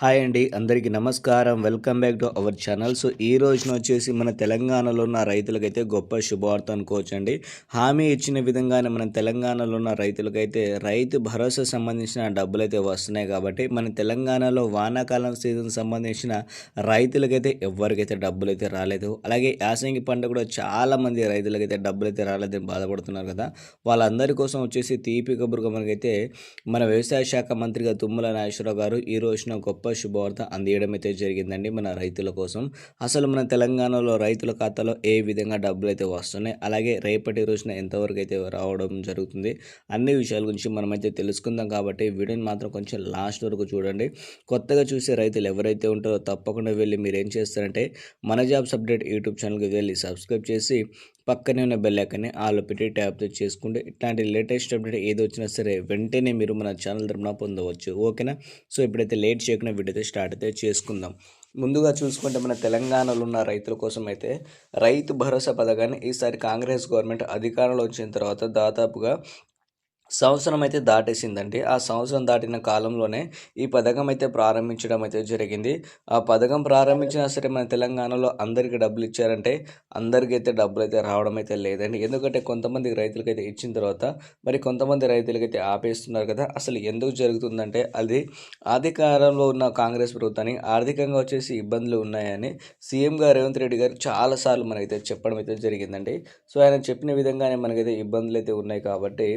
Hi అండి అందరికీ నమస్కారం. Welcome back to our channel. So ఈ రోజున వచ్చేసి మన తెలంగాణలో ఉన్న రైతులకైతే గొప్ప శుభవార్త అనుకోవచ్చండి. హామీ ఇచ్చిన విధంగానే మన తెలంగాణలో ఉన్న రైతులకైతే రైతు భరోసా సంబంధించిన డబ్బులు అయితే వస్తున్నాయి కాబట్టి మన తెలంగాణలో వానాకాలం సీజన్ సంబంధించిన రైతులకైతే ఎవరికైతే డబ్బులు అయితే రాలేదు. అలాగే యాసంగి పంట కూడా చాలామంది రైతులకైతే డబ్బులు అయితే రాలేదని బాధపడుతున్నారు కదా. వాళ్ళందరి కోసం వచ్చేసి తీపి కబురుగా మనకైతే మన వ్యవసాయ శాఖ మంత్రిగా తుమ్మల నాగేశ్వరరావు గారు ఈ రోజున గొప్ప శుభవార్త అందియడం అయితే జరిగిందండి మన రైతుల కోసం. అసలు మన తెలంగాణలో రైతుల ఖాతాలో ఏ విధంగా డబ్బులు అయితే వస్తున్నాయి అలాగే రేపటి రోజున ఎంతవరకు అయితే రావడం జరుగుతుంది అన్ని విషయాల గురించి మనమైతే తెలుసుకుందాం కాబట్టి వీడియోని మాత్రం కొంచెం లాస్ట్ వరకు చూడండి. కొత్తగా చూసే రైతులు ఎవరైతే ఉంటారో తప్పకుండా వెళ్ళి మీరు ఏం చేస్తారంటే మన జాబ్స్ అప్డేట్ యూట్యూబ్ ఛానల్కి వెళ్ళి సబ్స్క్రైబ్ చేసి పక్కనే ఉన్న బెల్ ఐకన్ని ఆల్ పెట్టి ట్యాప్ చేసుకుంటే ఇట్లాంటి లేటెస్ట్ అప్డేట్ ఏది వచ్చినా సరే వెంటనే మీరు మన ఛానల్ తరపున పొందవచ్చు. ఓకేనా? సో ఇప్పుడైతే లేట్ చేయకుండా వీడియో స్టార్ట్ అయితే చేసుకుందాం. ముందుగా చూసుకుంటే మన తెలంగాణలో ఉన్న రైతుల కోసం అయితే రైతు భరోసా పథకాన్ని ఈసారి కాంగ్రెస్ గవర్నమెంట్ అధికారంలో వచ్చిన తర్వాత దాదాపుగా సంవత్సరం అయితే దాటేసిందండి. ఆ సంవత్సరం దాటిన కాలంలోనే ఈ పథకం అయితే ప్రారంభించడం అయితే జరిగింది. ఆ పథకం ప్రారంభించినా సరే మన తెలంగాణలో అందరికీ డబ్బులు ఇచ్చారంటే అందరికీ అయితే డబ్బులు అయితే రావడం అయితే లేదండి. ఎందుకంటే కొంతమంది రైతులకైతే ఇచ్చిన తర్వాత మరి కొంతమంది రైతులకైతే ఆపేస్తున్నారు కదా అసలు ఎందుకు జరుగుతుందంటే అది అధికారంలో ఉన్న కాంగ్రెస్ ప్రభుత్వానికి ఆర్థికంగా వచ్చేసి ఇబ్బందులు ఉన్నాయని సీఎం గారు రేవంత్ రెడ్డి గారు చాలాసార్లు మనకైతే చెప్పడం అయితే జరిగిందండి. సో ఆయన చెప్పిన విధంగానే మనకైతే ఇబ్బందులు అయితే ఉన్నాయి కాబట్టి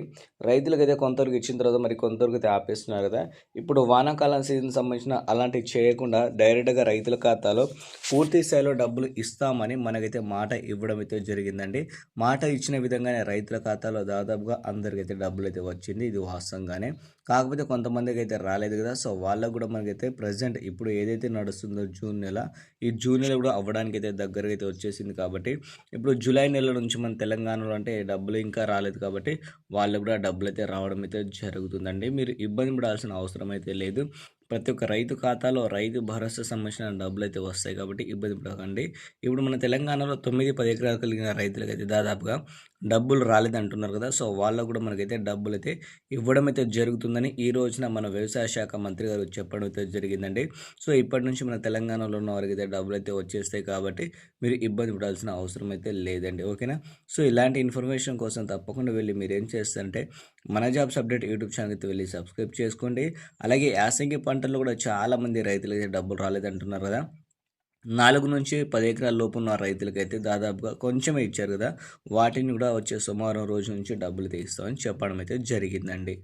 రైతులకు అయితే కొంతవరకు ఇచ్చిన తర్వాత మరి కొంతవరకు అయితే ఆపేస్తున్నారు కదా. ఇప్పుడు వానాకాలం సీజన్ సంబంధించిన అలాంటివి చేయకుండా డైరెక్ట్గా రైతుల ఖాతాలో పూర్తి స్థాయిలో డబ్బులు ఇస్తామని మనకైతే మాట ఇవ్వడం అయితే జరిగిందండి. మాట ఇచ్చిన విధంగానే రైతుల ఖాతాలో దాదాపుగా అందరికైతే డబ్బులు అయితే వచ్చింది. ఇది వాస్తవంగానే. కాకపోతే కొంతమందికి అయితే రాలేదు కదా. సో వాళ్ళకు కూడా మనకైతే ప్రజెంట్ ఇప్పుడు ఏదైతే నడుస్తుందో జూన్ నెల ఈ జూన్ నెల కూడా అవ్వడానికి అయితే దగ్గరగా అయితే వచ్చేసింది కాబట్టి ఇప్పుడు జూలై నెల నుంచి మన తెలంగాణలో అంటే డబ్బులు ఇంకా రాలేదు కాబట్టి వాళ్ళు కూడా డబ్బులు అయితే రావడం అయితే జరుగుతుందండి. మీరు ఇబ్బంది పడాల్సిన అవసరం అయితే లేదు. ప్రతి ఒక్క రైతు ఖాతాలో రైతు భరోసా సంబంధించిన డబ్బులు అయితే వస్తాయి కాబట్టి ఇబ్బంది పడకండి. ఇప్పుడు మన తెలంగాణలో తొమ్మిది పది ఎకరాలు కలిగిన రైతులకైతే దాదాపుగా డబ్బులు రాలేదంటున్నారు కదా. సో వాళ్ళకు కూడా మనకైతే డబ్బులు అయితే ఇవ్వడం అయితే జరుగుతుందని ఈ రోజున మన వ్యవసాయ శాఖ మంత్రి గారు చెప్పడం అయితే జరిగిందండి. సో ఇప్పటి నుంచి మన తెలంగాణలో ఉన్న వారికి అయితే డబ్బులు అయితే వచ్చేస్తాయి కాబట్టి మీరు ఇబ్బంది పడాల్సిన అవసరం అయితే లేదండి. ఓకేనా? సో ఇలాంటి ఇన్ఫర్మేషన్ కోసం తప్పకుండా వెళ్ళి మీరు ఏం చేస్తారంటే మన జాబ్స్ అప్డేట్ యూట్యూబ్ ఛానల్కి వెళ్ళి సబ్స్క్రైబ్ చేసుకోండి. అలాగే యాసంగి పంటల్లో కూడా చాలామంది రైతులకి డబ్బులు రాలేదంటున్నారు కదా. నాలుగు నుంచి పది ఎకరాల లోపు ఉన్న రైతులకైతే దాదాపుగా కొంచెమే ఇచ్చారు కదా. వాటిని కూడా వచ్చే సోమవారం రోజు నుంచి డబ్బులు తీస్తామని చెప్పడం అయితే జరిగిందండి.